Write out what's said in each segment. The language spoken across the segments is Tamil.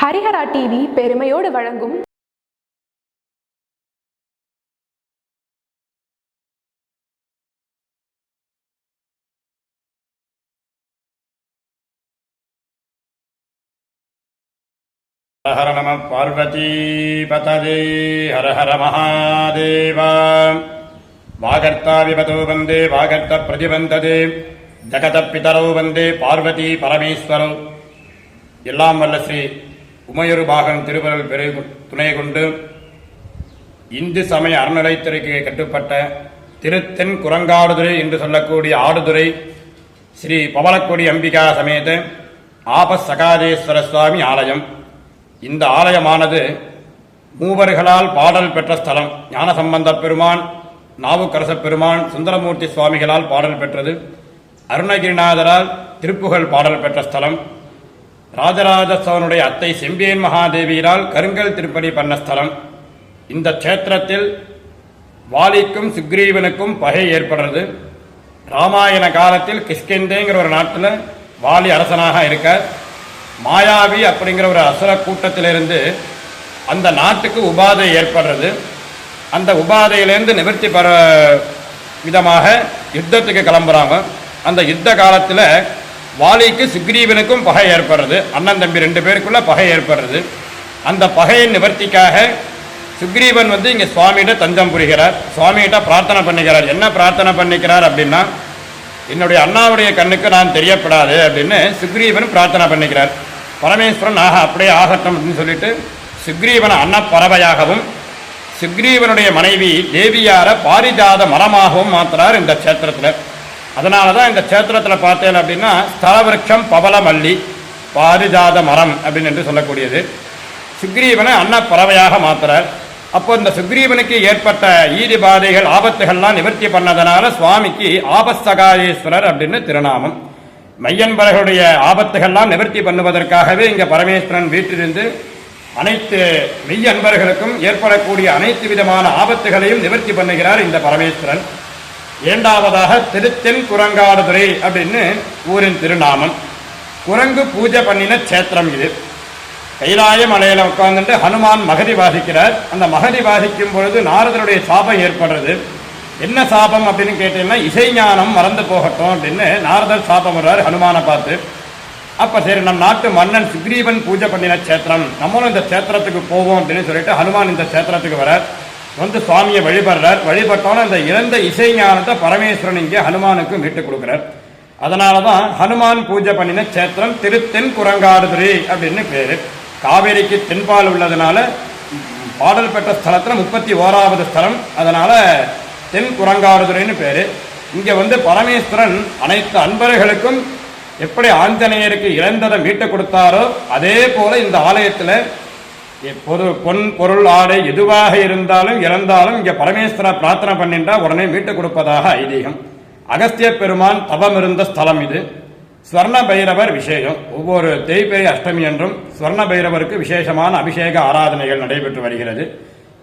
ஹரிஹரா டிவி பெருமையோடு வழங்கும் ஹர நம பார்வதி பததே ஹர ஹர மகாதேவா. வாகர்த்தா விபதோ வந்தே வாகர்த்த பிரதிபந்ததே. ஜகத பிதரோ வந்தே பார்வதி பரமேஸ்வரோ. எல்லாம் வல்ல ஸ்ரீ உமையொரு பாகன் திருவருள் பெரு துணை கொண்டு இந்து சமய அறநிலைத்துறைக்கு கட்டுப்பட்ட திருத்தென் குரங்காடுதுறை என்று சொல்லக்கூடிய ஆடுதுறை ஸ்ரீ பவளக்கொடி அம்பிகா சமேத ஆபஸ் சகாதேஸ்வர சுவாமி ஆலயம். இந்த ஆலயமானது மூவர்களால் பாடல் பெற்ற ஸ்தலம். ஞானசம்பந்த பெருமான் நாவுக்கரச பெருமான் சுந்தரமூர்த்தி சுவாமிகளால் பாடல் பெற்றது. அருணகிரிநாதரால் திருப்புகழ் பாடல் பெற்ற ஸ்தலம். ராஜராஜ சோழனுடைய அத்தை செம்பியன் மகாதேவியரால் கருங்கல் திருப்படி பண்ண ஸ்தலம். இந்த க்ஷேத்திரத்தில் வாலிக்கும் சுக்ரீவனுக்கும் பகை ஏற்படுறது. ராமாயண காலத்தில் கிஷ்கிந்தேங்கிற ஒரு நாட்டில் வாலி அரசனாக இருக்க மாயாவி அப்படிங்கிற ஒரு அசுர கூட்டத்திலிருந்து அந்த நாட்டுக்கு உபாதை ஏற்படுறது. அந்த உபாதையிலேருந்து நிவர்த்தி பெற விதமாக யுத்தத்துக்கு கிளம்புறாங்க. அந்த யுத்த காலத்தில் வாலிக்கு சுக்ரீவனுக்கும் பகை ஏற்படுறது. அண்ணன் தம்பி ரெண்டு பேருக்குள்ள பகை ஏற்படுறது. அந்த பகையின் நிவர்த்திக்காக சுக்ரீவன் வந்து இங்கே சுவாமிகிட்ட தஞ்சம் புரிகிறார். சுவாமிகிட்ட பிரார்த்தனை பண்ணிக்கிறார். என்ன பிரார்த்தனை பண்ணிக்கிறார் அப்படின்னா என்னுடைய அண்ணாவுடைய கண்ணுக்கு நான் தெரியப்படாது அப்படின்னு சுக்ரீவன் பிரார்த்தனை பண்ணிக்கிறார். பரமேஸ்வரன் ஆக அப்படியே ஆகட்டும் அப்படின்னு சொல்லிட்டு சுக்ரீவனை அன்னப்பறவையாகவும் சுக்ரீவனுடைய மனைவி தேவியார பாரிஜாத மரமாகவும் மாத்துறார் இந்த க்ஷேத்திரத்தில். அதனால தான் இந்த சேத்திரத்தில் பார்த்தேன் அப்படின்னா ஸ்தலவிருட்சம் பவளமல்லி பாரிஜாத மரம் அப்படின்னு என்று சொல்லக்கூடியது. சுக்ரீவனை அன்ன பறவையாக மாத்துறார். அப்போ இந்த சுக்ரீவனுக்கு ஏற்பட்ட ஈதி பாதைகள் ஆபத்துகள்லாம் நிவர்த்தி பண்ணதனால சுவாமிக்கு ஆபஸ்தகாயேஸ்வரர் அப்படின்னு திருநாமம். மையன்பர்களுடைய ஆபத்துகள்லாம் நிவர்த்தி பண்ணுவதற்காகவே இங்கே பரமேஸ்வரன் வீட்டிலிருந்து அனைத்து மெய்யன்பர்களுக்கும் ஏற்படக்கூடிய அனைத்து விதமான ஆபத்துகளையும் நிவர்த்தி பண்ணுகிறார் இந்த பரமேஸ்வரன். இரண்டாவதாக திருத்தென் குரங்காடுதுறை அப்படின்னு ஊரின் திருநாமம். குரங்கு பூஜை பண்ணின க்ஷேத்திரம் இது. கைலாய மலையில் உட்கார்ந்துட்டு ஹனுமான் மகதி வாசிக்கிறார். அந்த மகதி வாசிக்கும் பொழுது நாரதருடைய சாபம் ஏற்படுறது. என்ன சாபம் அப்படின்னு கேட்டீங்கன்னா இசைஞானம் மறந்து போகட்டும் அப்படின்னு நாரதர் சாபம் வர்றார் ஹனுமானை பார்த்து. அப்போ சரி நம் நாட்டு மன்னன் சுக்ரீவன் பூஜை பண்ணின க்ஷேத்திரம். நம்மளும் இந்த க்ஷேத்திரத்துக்கு போவோம் அப்படின்னு சொல்லிட்டு ஹனுமான் இந்த க்ஷேத்திரத்துக்கு வரார் வந்து சுவாமியை வழிபடுறார். வழிபட்டோன்னு அந்த இறந்த இசை ஞானத்தை பரமேஸ்வரன் இங்கே ஹனுமானுக்கு மீட்டு கொடுக்குறார். அதனால தான் ஹனுமான் பூஜை பண்ணின சேத்திரம் திருத்தென் குரங்காடுதுறை அப்படின்னு பேர். காவேரிக்கு தென்பால் உள்ளதுனால பாடல் பெற்ற ஸ்தலத்தில் முப்பத்தி ஓராவது ஸ்தலம். அதனால தென் குரங்காடுதுறைன்னு பேர். இங்கே வந்து பரமேஸ்வரன் அனைத்து அன்பர்களுக்கும் எப்படி ஆஞ்சநேயருக்கு இழந்ததை மீட்டு கொடுத்தாரோ அதே போல இந்த ஆலயத்தில் பொது பொன் பொருள் ஆடை எதுவாக இருந்தாலும் இறந்தாலும் இங்கே பரமேஸ்வர பிரார்த்தனை பண்ணின்றால் உடனே மீட்டு கொடுப்பதாக ஐதீகம். அகஸ்திய பெருமான் தவம் இருந்த ஸ்தலம் இது. ஸ்வர்ண பைரவர் விசேஷம் ஒவ்வொரு தேய்பெரிய அஷ்டமி என்றும் ஸ்வர்ண பைரவருக்கு விசேஷமான அபிஷேக ஆராதனைகள் நடைபெற்று வருகிறது.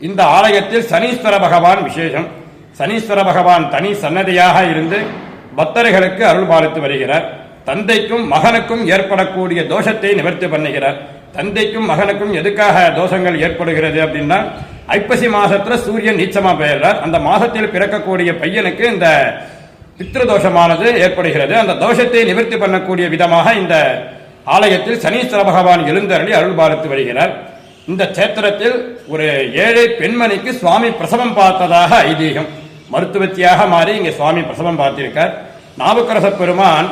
இந்த ஆலயத்தில் சனீஸ்வர பகவான் விசேஷம். சனீஸ்வர பகவான் தனி சன்னதியாக இருந்து பக்தர்களுக்கு அருள் பாலித்து வருகிறார். தந்தைக்கும் மகனுக்கும் ஏற்படக்கூடிய தோஷத்தை நிவர்த்தி பண்ணுகிறார். தந்தைக்கும் மகனுக்கும் எதுக்காக தோஷங்கள் ஏற்படுகிறது அப்படின்னா ஐப்பசி மாசத்துல சூரியன் நீச்சமா பெயர்றார். அந்த மாசத்தில் பிறக்கக்கூடிய பையனுக்கு இந்த பித்ருதோஷமானது ஏற்படுகிறது. அந்த தோஷத்தை நிவர்த்தி பண்ணக்கூடிய விதமாக இந்த ஆலயத்தில் சனீஸ்வர பகவான் எழுந்தருளி அருள் பாலித்து வருகிறார். இந்த கஷேத்திரத்தில் ஒரு ஏழை பெண்மணிக்கு சுவாமி பிரசவம் பார்த்ததாக ஐதீகம். மருத்துவத்தியாக மாறி இங்கே சுவாமி பிரசவம் பார்த்திருக்கார். நாவுக்கரச பெருமான்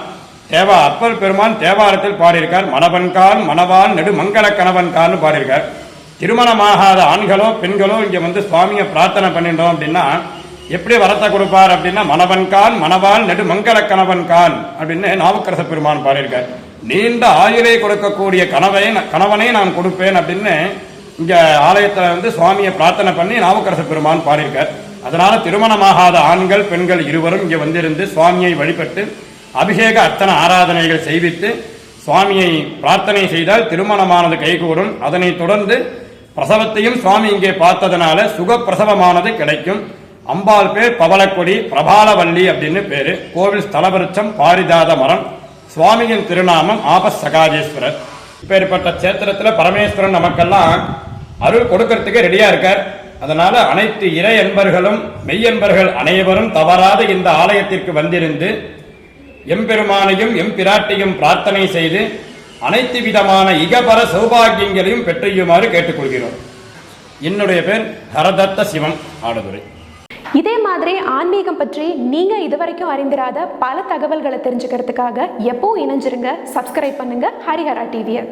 தேவா அப்பர் பெருமான் தேவாரத்தில் பாடியிருக்கார். மணவன்கான் மணவான் நெடு மங்கள கணவன்கான்னு பாடியிருக்கார். திருமணமாகாத ஆண்களோ பெண்களோ இங்கே வந்து சுவாமியை பிரார்த்தனை பண்ணிட்டோம் அப்படின்னா எப்படி வரத்தை கொடுப்பார் அப்படின்னா மணவன்கான் மணவான் நெடு மங்கள கணவன்கான் அப்படின்னு நாவுக்கரச பெருமான் பாடியிருக்கார். நீண்ட ஆயுளை கொடுக்கக்கூடிய கணவை கணவனை நான் கொடுப்பேன் அப்படின்னு இங்கே ஆலயத்தில் வந்து சுவாமியை பிரார்த்தனை பண்ணி நாவுக்கரச பெருமான் பாடியிருக்கார். அதனால திருமணமாகாத ஆண்கள் பெண்கள் இருவரும் இங்கே வந்திருந்து சுவாமியை வழிபட்டு அபிஷேக அர்த்தன ஆராதனைகள் செய்வித்து சுவாமியை பிரார்த்தனை செய்தால் திருமணமானது கைகூடும். அதனைத் தொடர்ந்து பிரசவத்தையும் சுவாமி இங்கே பார்த்ததுனால சுகப்பிரசவமானது கிடைக்கும். அம்பாள் பேர் பவளக்கொடி பிரபாலவல்லி அப்படின்னு பேரு. கோவில் ஸ்தலவிருச்சம் பாரிஜாத மரம். சுவாமியின் திருநாமம் ஆபஸ் சகாஜேஸ்வரர் இப்பேற்பட்ட சேத்திரத்தில் பரமேஸ்வரன் நமக்கெல்லாம் அருள் கொடுக்கறதுக்கு ரெடியா இருக்கார். அதனால அனைத்து இறை என்பர்களும் மெய்யன்பர்கள் அனைவரும் தவறாத இந்த ஆலயத்திற்கு வந்திருந்து எம்பெருமானையும் எம்பிராட்டையும் பிரார்த்தனை செய்து அனைத்து விதமான இகபர சௌபாகியங்களையும் பெற்றையுமாறு கேட்டுக்கொள்கிறோம். என்னுடைய பேர் ஹரதத்த சிவம் ஆடுதுறை. இதே மாதிரி ஆன்மீகம் பற்றி நீங்க இதுவரைக்கும் அறிந்திராத பல தகவல்களை தெரிஞ்சுக்கிறதுக்காக எப்போ இணைஞ்சிருங்க சப்ஸ்கிரைப் பண்ணுங்க ஹரிஹரா டிவியை